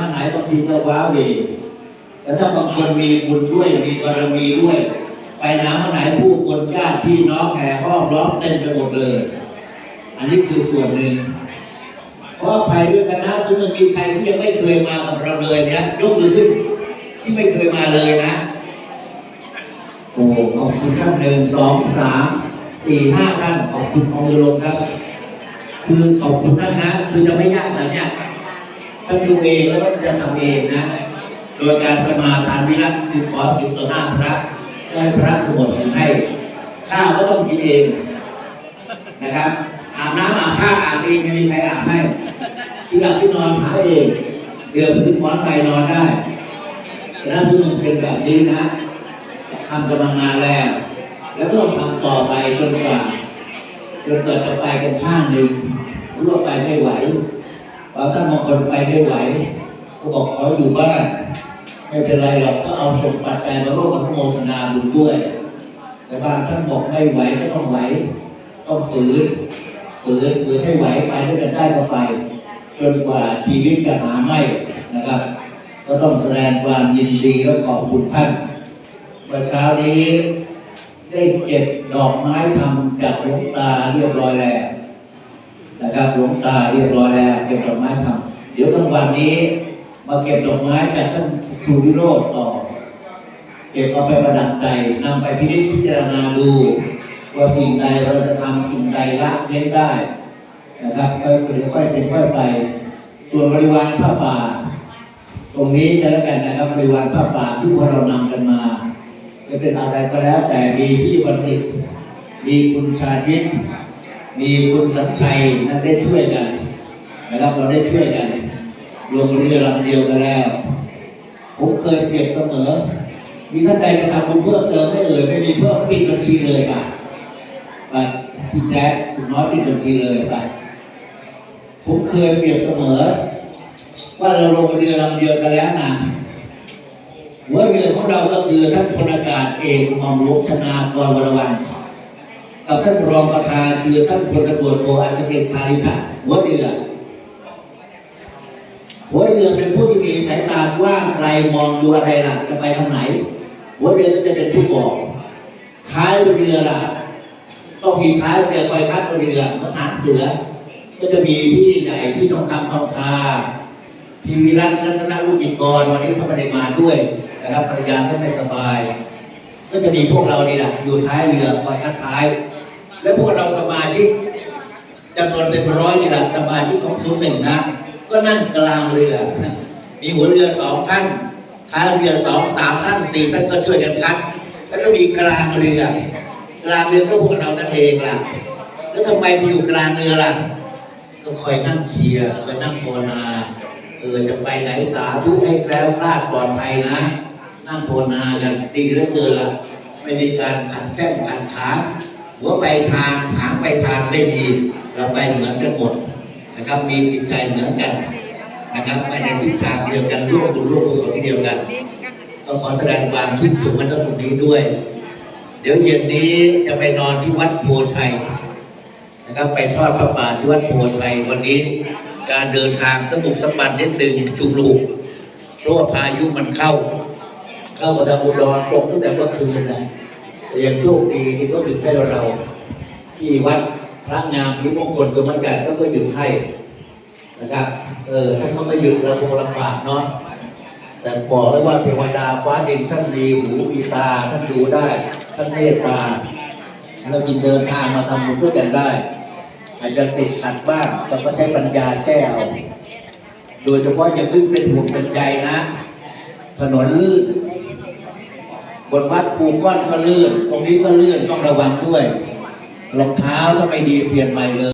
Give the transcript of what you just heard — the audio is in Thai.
ถ้าไหนบางทีก็ว้าเหวแต่ถ้าบางคนมีบุญด้วยมีบารมีด้วย ไปน้ำไหนผู้คนญาติพี่น้องแห่ห้อมล้อมเต็มไปหมดเลย อันนี้คือส่วนหนึ่งขออภัยด้วยกันนะซึ่งมันมีใครที่ยังไม่เคยมากับเราเลยนะยกมือขึ้น ที่ไม่เคยมาเลยนะ โอ้ขอบคุณท่านหนึ่งสองสามสี่ห้าท่านขอบคุณของมือลงครับ คือขอบคุณท่านนะ คือจะไม่ยากนะเนี่ย ท่านดูเองแล้วก็จะทำเองนะ โดยการสมาทานวิรัตคือขอสิ่งต่อหน้าพระได้พระขบวนสิ่งให้ข้าวก็ต้องกินเองนะครับอาบน้ำอาบผ้าอาบเองไม่มีใครอาบให้ที่หลับที่นอนหาเองเสือพื้นหมอนไปนอนได้แต่ถ้าทุกหนึ่งเป็นแบบนี้นะทำกันมานานแล้ว แล้วก็ต้องทำต่อไปจนกว่าจนเกิดจะไปกันข้างหนึ่งรู้ว่าไปไม่ไหว บางท่านบางคนไปไม่ไหว ก็บอกขออยู่บ้านไม่เป็นไรหรอกก็เอาส่งปัจจัยมาร่วมอนุโมทนาบุญด้วย แต่บางท่านบอกไม่ไหวก็ต้องไหว ต้องฝืนฝืนฝืนให้ไหวไปด้วยกันได้ก็ไป จนกว่าชีวิตจะหาไม่นะครับ ก็ต้องแสดงความยินดีและขอบคุณท่านเมื่อเช้านี้ได้เก็บดอกไม้ทำจากหลวงตาเรียบร้อยแล้ว นะครับหลวงตาเรียบร้อยแล้วเก็บดอกไม้ทำเดี๋ยวกลางวันนี้ มาเก็บดอกไม้จากท่านครูวิโรจน์ต่อ เก็บเอาไปประดับใจนำไปพิจิตพิจารณาดู ว่าสิ่งใดเราจะทำสิ่งใดละเว้นได้ นะครับก็เดี๋ยวค่อยเป็นค่อยไป ส่วนบริวารผ้าป่า ตรงนี้จะแล้วกันนะครับบริวารผ้าป่าที่พวกเรานำกันมาจะเป็นอะไรก็แล้วแต่มีพี่บัณฑิตมีคุณชาญิต มีคุณสัญชัยนั่นได้ช่วยกันนะครับเราได้ช่วยกันลงเรือลำเดียวกันแล้ว ผมเคยเปรียบเสมอ มีท่านใดจะทำบุญเพิ่มเติมไม่เอ่ยไม่มีเพิ่มปิดบัญชีเลยป่ะไปพี่แจ๊คคุณน้อยปิดบัญชีเลยไปผมเคยเปรียบเสมอ ว่าเราลงเรือลำเดียวกันแล้วนะหัวเรือของเราก็คือท่านพลอากาศเอกหม่อมหลวงชนากรวรวัน กับท่านรองประธานคือท่านพลตำรวจโทอาจารย์พาริชัดหัวเรือหัวเรือเป็นผู้ที่มีสายตากว้างไกลมองดูอะไรล่ะจะไปทางไหน หัวเรือก็จะเป็นผู้บอกท้ายเรือล่ะต้องมีท้ายเรือคอยคัดเรือเหมือนหางเสือ ก็จะมีพี่ใหญ่พี่ทองคำทองคาพี่วิรัตรัตนลูกจิตกรวันนี้เขาไม่ได้มาด้วยนะครับภรรยาท่านไม่สบาย ก็จะมีพวกเรานี่แหละอยู่ท้ายเรือคอยคัดท้าย และพวกเราสมาชิกจำนวนเป็นร้อยนี่แหละสมาชิกของศูนย์หนึ่งนะ ก็นั่งกลางเรือ มีหัวเรือสองท่านท้ายเรือสองสามท่านสี่ท่านก็ช่วยกันคัด แล้วก็มีกลางเรือ กลางเรือก็พวกเรานั่นเองล่ะ แล้วทำไมมาอยู่กลางเรือล่ะ ก็คอยนั่งเชียร์คอยนั่งภาวนาเออจะไปไหนสาธุให้แคล้วคลาดปลอดภัยนะ นั่งภาวนากันดีเหลือเกินล่ะไม่มีการขัดแข้งขัดขา หัวไปทางหางไปทางได้ดีเราไปเหมือนกันหมดนะครับ มีจิตใจเหมือนกันนะครับไปในทิศทางเดียวกันร่วมบุญร่วมกุศลเดียวกัน ก็ขอแสดงความชื่นชมกันตรงนี้ด้วย เดี๋ยวเย็นนี้จะไปนอนที่วัดโพชัยนะครับไปทอดพระป่าที่วัดโพชัยวันนี้ การเดินทางสมุกสมบันนิดหนึ่งจุกลูกเพราะว่าพายุมันเข้า เข้ามาทางอุดรตกตั้งแต่เมื่อคืนนะ แต่ยังโชคดีที่ก็หยุดให้เรา ที่วัดพระงามศรีมงคลก็เหมือนกันก็ก็หยุดให้นะครับ เออถ้าเขาไม่หยุดเราคงลำบากเนาะแต่บอกเลยว่าเทวดาฟ้าดินท่านมีหูมีตาท่านดูได้ ท่านเมตตาเราจึงเดินทางมาทำบุญด้วยกันได้ อาจจะติดขัดบ้างเราก็ใช้ปัญญาแก้เอาโดยเฉพาะอย่าตึ้งเป็นห่วงเป็นใยนะ ถนนลื่น นวัดภูก้อนก็เลื่อน ตรงนี้ก็เลื่อนต้องระวังด้วยรองเท้าถ้าไม่ดีเปลี่ยนใหม่เลย